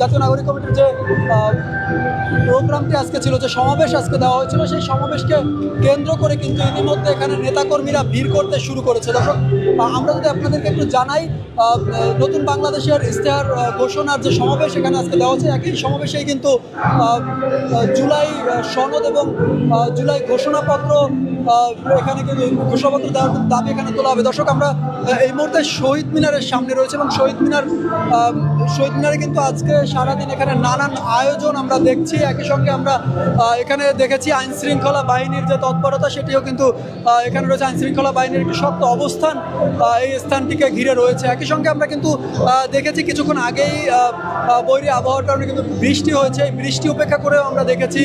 জাতীয় নাগরিক কমিটির যে প্রোগ্রামটি আজকে ছিল, যে সমাবেশ আজকে দেওয়া হয়েছিল, সেই সমাবেশকে কেন্দ্র করে কিন্তু ইতিমধ্যে এখানে নেতাকর্মীরা ভিড় করতে শুরু করেছে। দর্শক আমরা যদি আপনাদেরকে একটু জানাই নতুন বাংলাদেশের ইশতেহার ঘোষণার যে সমাবেশ এখানে আজকে দেওয়া হচ্ছে, একই সমাবেশেই কিন্তু জুলাই সনদ এবং জুলাই ঘোষণাপত্র এখানে কিন্তু ঘোষণাপত্র দেওয়ার দাবি এখানে তোলা হবে। দর্শক, আমরা এই মুহূর্তে শহীদ মিনারের সামনে রয়েছে এবং শহীদ মিনার শহীদ মিনারে কিন্তু আজকে সারাদিন এখানে নানান আয়োজন আমরা দেখছি। একই সঙ্গে আমরা এখানে দেখেছি আইন শৃঙ্খলা বাহিনীর যে তৎপরতা, সেটিও কিন্তু এখানে রয়েছে আইন শৃঙ্খলা বাহিনীর একটি শক্ত অবস্থান এই স্থানটিকে ঘিরে রয়েছে। একই সঙ্গে আমরা কিন্তু দেখেছি কিছুক্ষণ আগেই বৈরী আবহাওয়ার কারণে কিন্তু বৃষ্টি হয়েছে। এই বৃষ্টি উপেক্ষা করেও আমরা দেখেছি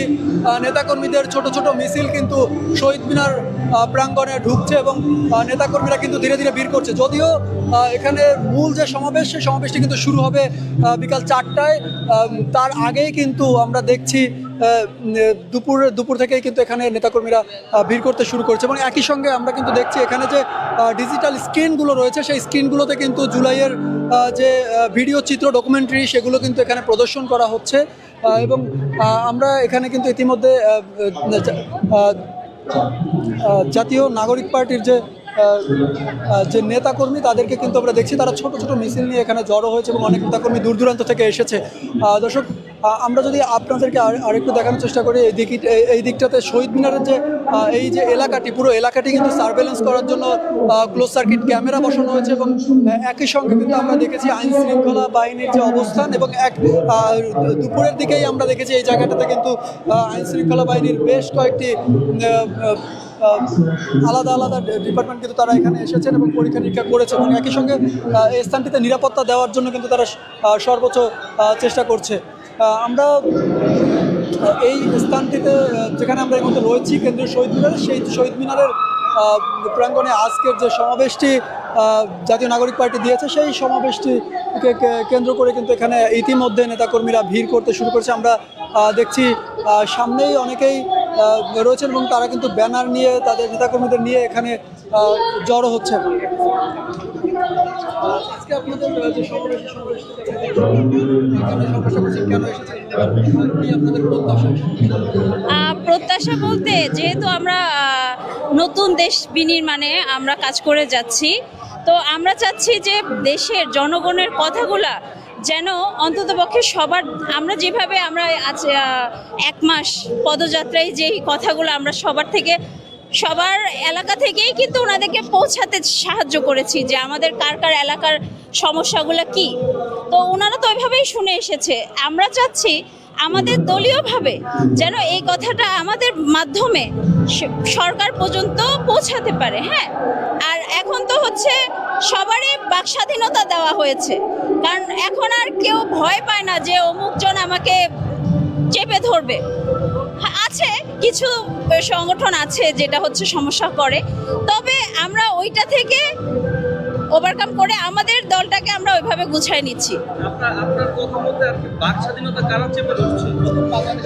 নেতাকর্মীদের ছোট ছোট মিছিল কিন্তু শহীদ মিনার প্রাঙ্গণে ঢুকছে এবং নেতাকর্মীরা কিন্তু ধীরে ধীরে ভিড় করছে। যদিও এখানে মূল যে সমাবেশ, সেই সমাবেশটি কিন্তু শুরু হবে বিকাল চারটায়। তার আগেই কিন্তু আমরা দেখছি দুপুর দুপুর থেকেই কিন্তু এখানে নেতাকর্মীরা ভিড় করতে শুরু করছে। এবং একই সঙ্গে আমরা কিন্তু দেখছি এখানে যে ডিজিটাল স্ক্রিনগুলো রয়েছে, সেই স্ক্রিনগুলোতে কিন্তু জুলাইয়ের যে ভিডিও চিত্র ডকুমেন্টারি সেগুলো কিন্তু এখানে প্রদর্শন করা হচ্ছে। এবং আমরা এখানে কিন্তু ইতিমধ্যে জাতীয় নাগরিক পার্টির যে যে নেতাকর্মী তাদেরকে কিন্তু আমরা দেখছি, তারা ছোট ছোট মিছিল নিয়ে এখানে জড়ো হয়েছে এবং অনেক নেতাকর্মী দূর দূরান্ত থেকে এসেছে। দর্শক আমরা যদি আপনাদেরকে আর- আরেকটু দেখানোর চেষ্টা করি, এই দিক এই দিকটাতে শহীদ মিনারের যে এই যে এলাকাটি, পুরো এলাকাটি কিন্তু সার্ভেলেন্স করার জন্য ক্লোজ সার্কিট ক্যামেরা বসানো হয়েছে এবং একই সঙ্গে কিন্তু আমরা দেখেছি আইন শৃঙ্খলা বাহিনীর যে অবস্থান এবং এক দুপুরের দিকেই আমরা দেখেছি এই জায়গাটাতে কিন্তু আইন শৃঙ্খলা বাহিনীর বেশ কয়েকটি আলাদা আলাদা ডিপার্টমেন্ট কিন্তু তারা এখানে এসেছেন এবং পরীক্ষা নিরীক্ষা করেছে এবং একই সঙ্গে এই স্থানটিতে নিরাপত্তা দেওয়ার জন্য কিন্তু তারা সর্বোচ্চ চেষ্টা করছে। আমরা এই স্থানটিতে যেখানে আমরা মুহূর্তে রয়েছি, কেন্দ্রীয় শহীদ মিনারে, সেই শহীদ মিনারের প্রাঙ্গণে আজকের যে সমাবেশটি জাতীয় নাগরিক পার্টি দিয়েছে, সেই সমাবেশটিকে কেন্দ্র করে কিন্তু এখানে ইতিমধ্যে নেতাকর্মীরা ভিড় করতে শুরু করেছে। আমরা দেখছি সামনেই অনেকেই রয়েছেন এবং তারা কিন্তু ব্যানার নিয়ে, তাদের নেতাকর্মীদের নিয়ে এখানে জড়ো হচ্ছে প্রত্যাশা? প্রত্যাশা বলতে যেহেতু আমরা নতুন দেশ বিনির্মাণে আমরা কাজ করে যাচ্ছি, তো আমরা চাচ্ছি যে দেশের জনগণের কথাগুলা যেন অন্ততপক্ষে সবার, আমরা যেভাবে আমরা আজ এক মাস পদযাত্রায় যেই কথাগুলো আমরা সবার থেকে, সবার এলাকা থেকেই কিন্তু ওনাদেরকে পৌঁছাতে সাহায্য করেছি যে আমাদের কার কার এলাকার সমস্যাগুলো কি। তো ওনারা তো ওইভাবেই শুনে এসেছে। আমরা চাচ্ছি আমাদের দলীয়ভাবে যেন এই কথাটা আমাদের মাধ্যমে সরকার পর্যন্ত পৌঁছাতে পারে হ্যাঁ? আর এখন তো হচ্ছে সবারই বাক স্বাধীনতা দেওয়া হয়েছে। কারণ এখন আর কেউ ভয় পায় না যে অমুকজন আমাকে চেপে ধরবে। হ্যাঁ, আছে কিছু সংগঠন আছে যেটা হচ্ছে সমস্যা করে। তবে আমরা ওইটা থেকে ওভারকাম করে আমাদের দলটাকে আমরা ওইভাবে গুছাই নিচ্ছি।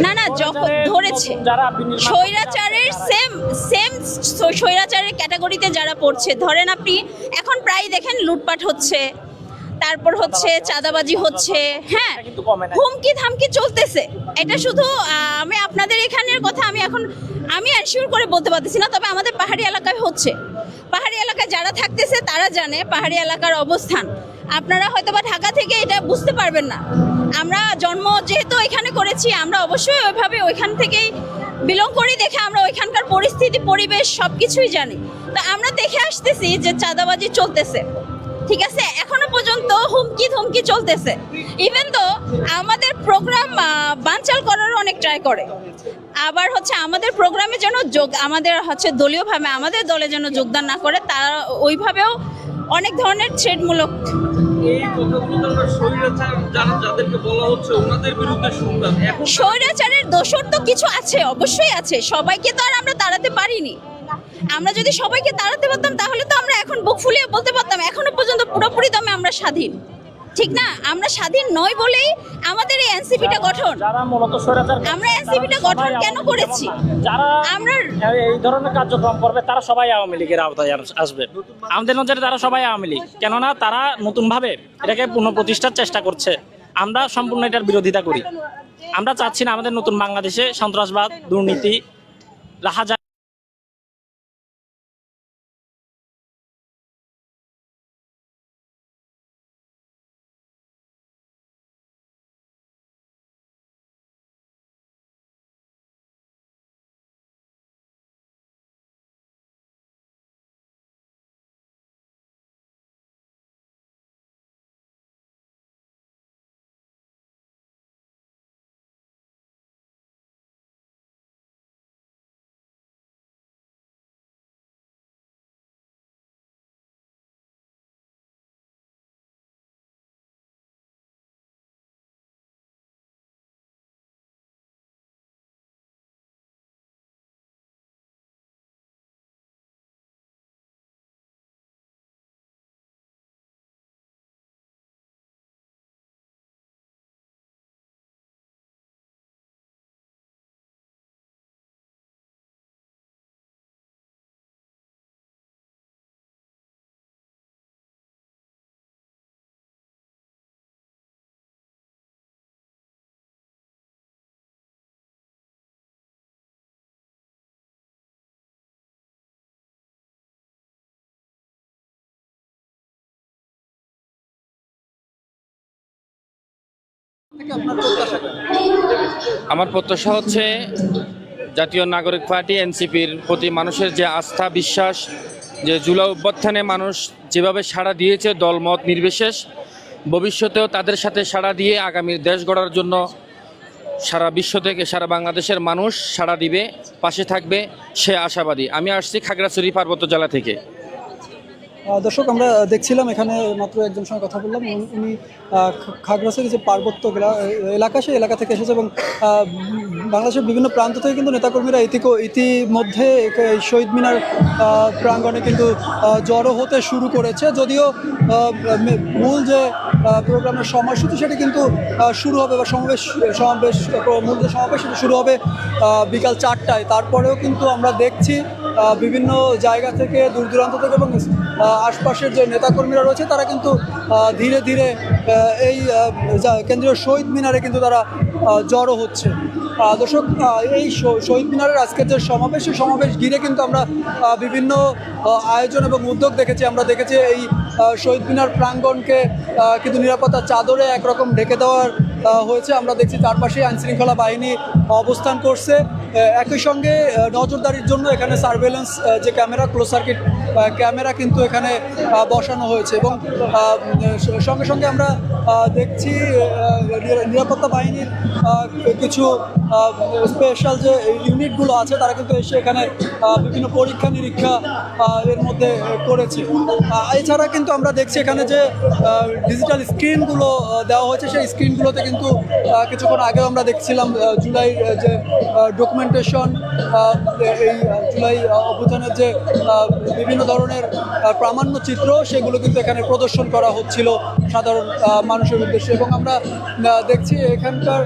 না না যখন ধরেছে। স্বৈরাচারের সেম সেম স্বৈরাচারের ক্যাটাগরিতে যারা পড়ছে ধরেন আপনি এখন প্রায় দেখেন লুটপাট হচ্ছে। তারপর হচ্ছে চাঁদাবাজি হচ্ছে। হ্যাঁ। হুমকি ধামকি চলতেছে। এটা শুধু আমি আপনাদের এখানের কথা আমি এখন, আমি অ্যানশিওর করে বলতে পারতেছি না, তবে আমাদের পাহাড়ি এলাকায় হচ্ছে। পাহাড়ি এলাকায় যারা থাকতেছে, তারা জানে পাহাড়ি এলাকার অবস্থান। আপনারা হয়তো বা ঢাকা থেকে এটা বুঝতে পারবেন না। আমরা জন্ম যেহেতু এখানে করেছি, আমরা অবশ্যই ওইভাবে ওইখান থেকেই বিলং করি দেখে আমরা ওইখানকার পরিস্থিতি, পরিবেশ সব কিছুই জানি। তো আমরা দেখে আসতেছি যে চাঁদাবাজি চলতেছে। ঠিক আছে? এখনও পর্যন্ত হুমকি ধমকি চলতেছে। ইভেন তো আমাদের প্রোগ্রাম বানচাল করারও অনেক ট্রাই করে। আবার হচ্ছে আমাদের প্রোগ্রামে যেন যোগ আমাদের হচ্ছে দলীয়ভাবে আমাদের দলে যেন যোগদান না করে তারা ওইভাবেও অনেক ধরনের থ্রেডমূলক তো স্বৈরাচারের দোষর তো কিছু আছে অবশ্যই আছে। সবাইকে তো আর আমরা তাড়াতে পারিনি। আমরা যদি সবাইকে তাড়াতে পারতাম তাহলে তো আমরা এখন বুক ফুলিয়ে বলতে পারতাম এখনও পর্যন্ত পুরোপুরি দমে আমরা স্বাধীন। ঠিক না? আমরা স্বাধীন নই বলেই আমাদের এই এনসিপিটা গঠন। আমরা NCP টা গঠন কেন করেছি? আমরা এই ধরনের কার্যক্রম করবে তারা সবাই আওয়ামী লীগের আওতায় আসবে। আমাদের নজরে তারা সবাই আওয়ামী লীগ। কেননা তারা নতুন ভাবে এটাকে পুনঃপ্রতিষ্ঠার চেষ্টা করছে। আমরা সম্পূর্ণ এটার বিরোধিতা করি। আমরা চাচ্ছি না আমাদের নতুন বাংলাদেশে সন্ত্রাসবাদ দুর্নীতি হাজার আমার প্রত্যাশা হচ্ছে জাতীয় নাগরিক পার্টি, এনসিপির প্রতি মানুষের যে আস্থা, বিশ্বাস, যে জুলাই অভ্যুত্থানে মানুষ যেভাবে সাড়া দিয়েছে, দলমত নির্বিশেষ, ভবিষ্যতেও তাদের সাথে সাড়া দিয়ে আগামীর দেশ গড়ার জন্য সারা বিশ্ব থেকে সারা বাংলাদেশের মানুষ সাড়া দিবে, পাশে থাকবে, সে আশাবাদী। আমি আসছি খাগড়াছড়ি পার্বত্য জেলা থেকে। দর্শক, আমরা দেখছিলাম এখানে মাত্র একজন সঙ্গে কথা বললাম। উনি- খাগড়াছড়ি যে পার্বত্য এলাকা, সেই এলাকা থেকে এসেছে এবং বাংলাদেশের বিভিন্ন প্রান্ত থেকে কিন্তু নেতাকর্মীরা ইতিকো, ইতিমধ্যে শহীদ মিনার প্রাঙ্গণে কিন্তু জড়ো হতে শুরু করেছে। যদিও মূল যে প্রোগ্রামের সময়সূচি, সেটি কিন্তু শুরু হবে বা সমাবেশ সমাবেশ, মূল যে সমাবেশ, সেটি শুরু হবে বিকাল চারটায়। তারপরেও কিন্তু আমরা দেখছি বিভিন্ন জায়গা থেকে দূর দূরান্ত থেকে এবং আশপাশের যে নেতাকর্মীরা রয়েছে, তারা কিন্তু ধীরে ধীরে এই কেন্দ্রীয় শহীদ মিনারে কিন্তু তারা জড়ো হচ্ছে। দর্শক এই শহীদ মিনারের আজকের যে সমাবেশ, সেই সমাবেশ ঘিরে কিন্তু আমরা বিভিন্ন আয়োজন এবং উদ্যোগ দেখেছি। আমরা দেখেছি এই শহীদ মিনার প্রাঙ্গণকে কিন্তু নিরাপত্তার চাদরে একরকম ঢেকে দেওয়ার হয়েছে। আমরা দেখছি চারপাশে আইনশৃঙ্খলা বাহিনী অবস্থান করছে। একই সঙ্গে নজরদারির জন্য এখানে সার্ভেলেন্স যে ক্যামেরা ক্লোজ সার্কিট ক্যামেরা কিন্তু এখানে বসানো হয়েছে এবং সঙ্গে সঙ্গে আমরা দেখছি নিরাপত্তা বাহিনীর কিছু স্পেশাল যে ইউনিটগুলো আছে তারা কিন্তু এসে এখানে বিভিন্ন পরীক্ষা নিরীক্ষা এর মধ্যে করেছে। এছাড়া কিন্তু আমরা দেখছি এখানে যে ডিজিটাল স্ক্রিনগুলো দেওয়া হয়েছে সেই স্ক্রিনগুলোতে কিন্তু কিছুক্ষণ আগেও আমরা দেখছিলাম জুলাই যে ডকুমেন্টেশন এই জুলাই আহ, অভ্যুত্থানের যে আহ, বিভিন্ন ধরনের প্রামাণ্য চিত্র সেগুলো কিন্তু এখানে প্রদর্শন করা হচ্ছিল সাধারণ মানুষের উদ্দেশ্যে। এবং আমরা দেখছি এখানকার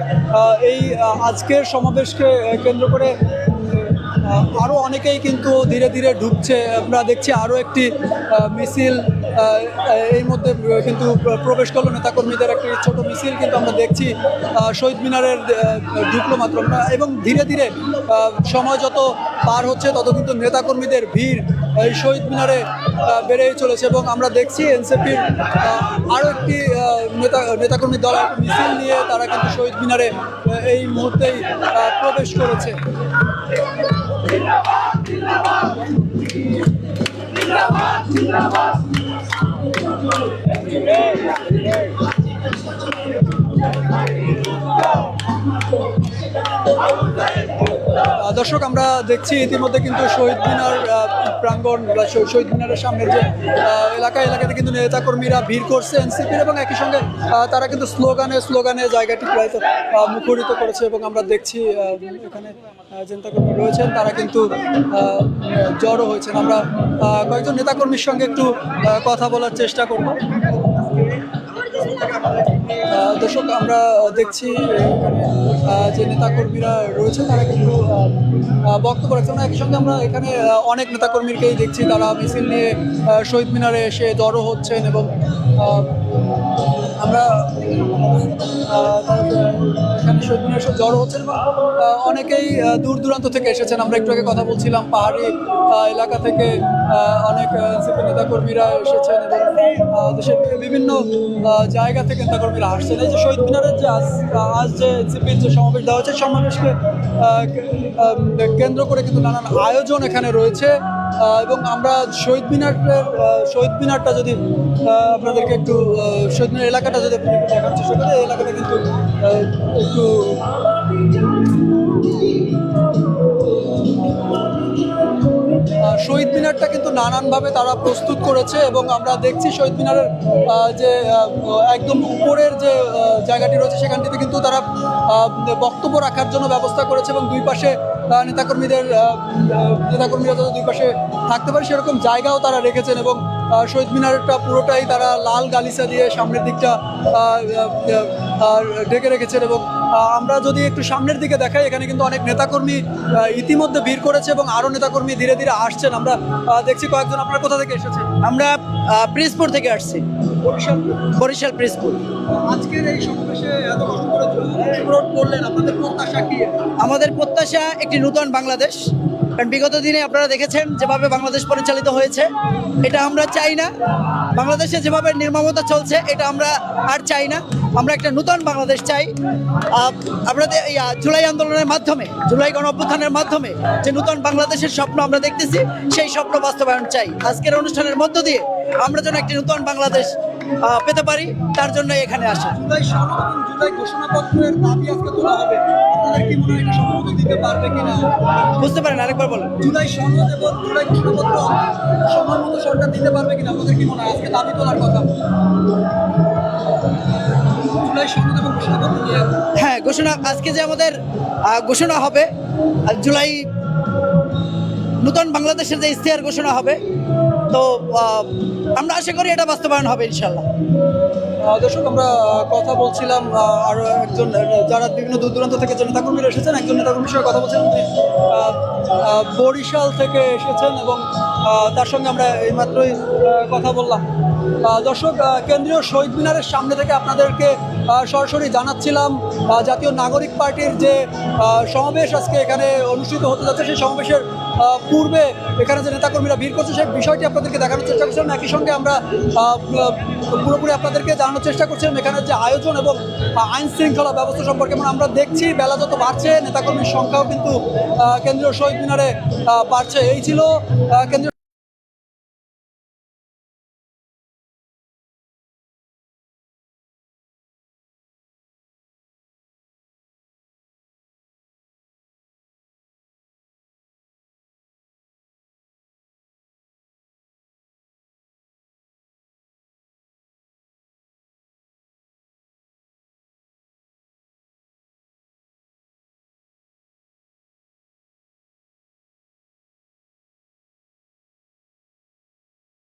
এই আজকের সমাবেশকে কেন্দ্র করে আরও অনেকেই কিন্তু ধীরে ধীরে ঢুকছে। আমরা দেখছি আরও একটি মিছিল এই মধ্যে কিন্তু প্রবেশ করল নেতাকর্মীদের একটি ছোট মিছিল, কিন্তু আমরা দেখছি শহীদ মিনারের ঢুকলো মাত্র। এবং ধীরে ধীরে সময় যত পার হচ্ছে তত কিন্তু নেতাকর্মীদের ভিড় এই শহীদ মিনারে বেড়েই চলেছে এবং আমরা দেখছি এনসিপির আরও একটি নেতা, নেতাকর্মী দল মিছিল নিয়ে তারা কিন্তু শহীদ মিনারে এই মুহূর্তেই প্রবেশ করেছে। দর্শক, আমরা দেখছি ইতিমধ্যে কিন্তু শহীদ মিনার প্রাঙ্গণ শহীদ মিনারের সামনে যে এলাকা এলাকাতে কিন্তু নেতাকর্মীরা ভিড় করছে, এনসিপির এবং একই সঙ্গে তারা কিন্তু স্লোগানে স্লোগানে জায়গাটি প্রায় মুখরিত করেছে এবং আমরা দেখছি এখানে যে নেতাকর্মী রয়েছেন, তারা কিন্তু জড়ো হয়েছেন। আমরা কয়েকজন নেতাকর্মীর সঙ্গে একটু কথা বলার চেষ্টা করব। দর্শক, আমরা দেখছি যে নেতাকর্মীরা রয়েছেন, তারা কিন্তু বক্তব্য রাখছেন। একই সঙ্গে আমরা এখানে অনেক নেতাকর্মীকেই দেখছি। তারা মিছিল নিয়ে শহীদ মিনারে এসে জড়ো হচ্ছেন এবং আমরা মিনারে এসে হচ্ছেন অনেকেই দূর দূরান্ত থেকে এসেছেন। আমরা একটু আগে কথা বলছিলাম, পাহাড়ি এলাকা থেকে অনেক এনসিপি নেতাকর্মীরা এসেছেন এবং দেশের বিভিন্ন জায়গা থেকে নেতাকর্মীরা আসছেন। এই যে শহীদ মিনারের যে আজ আজ যে এনসিপির যে সমাবেশ দেওয়া হচ্ছে, সমাবেশকে কেন্দ্র করে কিন্তু নানান আয়োজন এখানে রয়েছে। এবং আমরা শহীদ মিনারের শহীদ মিনারটা যদি আপনাদেরকে একটু শহীদ মিনার এলাকাটা যদি আপনাদেরকে দেখার চেষ্টা করি, এই এলাকাটা কিন্তু একটু শহীদ মিনারটা কিন্তু নানানভাবে তারা প্রস্তুত করেছে এবং আমরা দেখছি শহীদ মিনারের যে একদম উপরের যে জায়গাটি রয়েছে সেখানটিতে কিন্তু তারা বক্তব্য রাখার জন্য ব্যবস্থা করেছে এবং দুই পাশে নেতাকর্মীদের নেতাকর্মীরা যাতে দুই পাশে থাকতে পারে সেরকম জায়গাও তারা রেখেছেন এবং শহীদ মিনারটা পুরোটাই তারা লাল গালিচা দিয়ে সামনের দিকটা ঢেকে রেখেছেন এবং আমরা যদি একটু সামনের দিকে দেখাই এখানে কিন্তু অনেক নেতাকর্মী ইতিমধ্যে ভিড় করেছে এবং আরও নেতাকর্মী ধীরে ধীরে আসছেন। আমরা দেখছি কয়েকজন আপনার কোথা থেকে এসেছেন? আমরা আহ, প্রিসপুর থেকে আসছি। বরিশাল? বরিশাল প্রিসপুর। আজকের এই সমাবেশে এত কষ্ট করে করলেন আপনাদের প্রত্যাশা কি? আমাদের প্রত্যাশা একটি নূতন বাংলাদেশ। কারণ বিগত দিনে আপনারা দেখেছেন যেভাবে বাংলাদেশ পরিচালিত হয়েছে এটা আমরা চাই না। বাংলাদেশে যেভাবে নির্মমতা চলছে এটা আমরা আর চাই না। আমরা একটা নূতন বাংলাদেশ চাই। আপনাদের জুলাই আন্দোলনের মাধ্যমে জুলাই গণ অভ্যুত্থানের মাধ্যমে যে নূতন বাংলাদেশের স্বপ্ন আমরা দেখতেছি সেই স্বপ্ন বাস্তবায়ন চাই। আজকের অনুষ্ঠানের মধ্য দিয়ে আমরা যেন একটি নূতন বাংলাদেশ পেতে পারি তার জন্য এখানে আসা। জুলাই সনদ জুলাই ঘোষণাপত্রের দাবি আজকে তোলা হবে। আপনাদের কি মনে হয় এটা সম্মতি দিতে পারবে কিনা? বুঝতে পারেন আরেকবার বলেন। জুলাই সনদ এবং জুলাই ঘোষণাপত্র সময় সরকার দিতে পারবে কিনা? আপনাদের কি মনে হয় আজকে দাবি তোলার কথা? জুলাই সনদ এবং ঘোষণাপত্র নিয়ে। হ্যাঁ ঘোষণা আজকে যে আমাদের ঘোষণা হবে আর জুলাই নূতন বাংলাদেশের যে ইশতেহার ঘোষণা হবে তো আমরা আশা করি এটা বাস্তবায়ন হবে ইনশাল্লাহ দর্শক আমরা কথা বলছিলাম আহ, আরও একজন যারা বিভিন্ন দূর দূরান্ত থেকে যে নেতাকর্মীরা এসেছেন একজন নেতাকর্মীর সঙ্গে কথা বলছিলাম বরিশাল থেকে এসেছেন এবং তার সঙ্গে আমরা এইমাত্রই কথা বললাম। দর্শক কেন্দ্রীয় শহীদ মিনারের সামনে থেকে আপনাদেরকে সরাসরি জানাচ্ছিলাম জাতীয় নাগরিক পার্টির যে সমাবেশ আজকে এখানে অনুষ্ঠিত হতে যাচ্ছে, সেই সমাবেশের পূর্বে এখানে যে নেতাকর্মীরা ভিড় করছে, সেই বিষয়টি আপনাদেরকে দেখানোর চেষ্টা করছিলাম। একই সঙ্গে আমরা পুরোপুরি আপনাদেরকে জানানোর চেষ্টা করছিলাম এখানে যে আয়োজন এবং আইন শৃঙ্খলা ব্যবস্থা সম্পর্কে। এবং আমরা দেখছি, বেলা যত বাড়ছে, নেতাকর্মীর সংখ্যাও কিন্তু কেন্দ্রীয় শহীদ মিনারে বাড়ছে। এই ছিল কেন্দ্রীয়